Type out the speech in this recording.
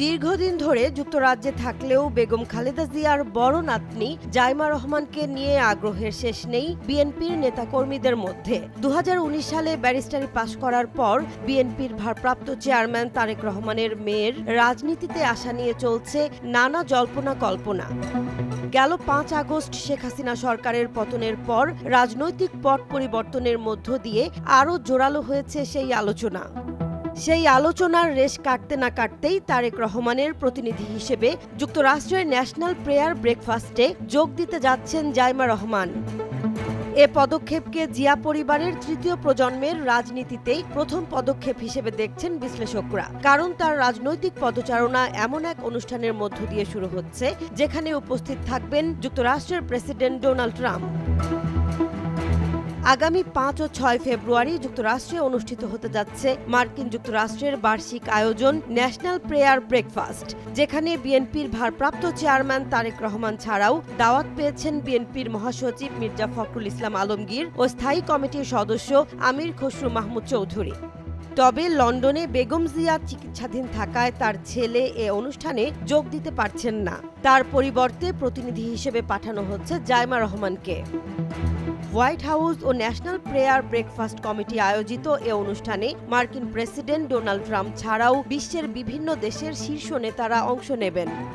দীর্ঘদিন ধরে যুক্তরাজ্যে থাকলেও বেগম খালেদা জিয়ার বড় নাতনি জাইমা রহমানকে নিয়ে আগ্রহের শেষ নেই বিএনপির নেতাকর্মীদের মধ্যে। দু হাজার উনিশ সালে ব্যারিস্টারি পাশ করার পর বিএনপির ভারপ্রাপ্ত চেয়ারম্যান তারেক রহমানের মেয়ের রাজনীতিতে আসা নিয়ে চলছে নানা জল্পনা কল্পনা। গেল পাঁচ আগস্ট শেখ হাসিনা সরকারের পতনের পর রাজনৈতিক পট পরিবর্তনের মধ্য দিয়ে আরও জোরালো হয়েছে সেই আলোচনা। সেই আলোচনার রেশ কাটতে না কাটতেই তারেক রহমানের প্রতিনিধি হিসেবে যুক্তরাষ্ট্রের ন্যাশনাল প্রেয়ার ব্রেকফাস্টে যোগ দিতে যাচ্ছেন জাইমা রহমান। এ পদক্ষেপকে জিয়া পরিবারের তৃতীয় প্রজন্মের রাজনীতিতেই প্রথম পদক্ষেপ হিসেবে দেখছেন বিশ্লেষকরা। কারণ তার রাজনৈতিক পদচারণা এমন এক অনুষ্ঠানের মধ্য দিয়ে শুরু হচ্ছে, যেখানে উপস্থিত থাকবেন যুক্তরাষ্ট্রের প্রেসিডেন্ট ডোনাল্ড ট্রাম্প। আগামী পাঁচ ও ছয় ফেব্রুয়ারি যুক্তরাষ্ট্রে অনুষ্ঠিত হতে যাচ্ছে মার্কিন যুক্তরাষ্ট্রের বার্ষিক আয়োজন ন্যাশনাল প্রেয়ার ব্রেকফাস্ট, যেখানে বিএনপির ভারপ্রাপ্ত চেয়ারম্যান তারেক রহমান ছাড়াও দাওয়াত পেয়েছেন বিএনপির মহাসচিব মির্জা ফখরুল ইসলাম আলমগীর ও স্থায়ী কমিটির সদস্য আমির খসরু মাহমুদ চৌধুরী। তবে লন্ডনে বেগম জিয়া চিকিৎসাধীন থাকায় তার ছেলে এ অনুষ্ঠানে যোগ দিতে পারছেন না। তার পরিবর্তে প্রতিনিধি হিসেবে পাঠানো হচ্ছে জাইমা রহমানকে। হোয়াইট হাউস ও ন্যাশনাল প্রেয়ার ব্রেকফাস্ট কমিটি আয়োজিত এ অনুষ্ঠানে মার্কিন প্রেসিডেন্ট ডোনাল্ড ট্রাম্প ছাড়াও বিশ্বের বিভিন্ন দেশের শীর্ষ নেতারা অংশ নেবেন।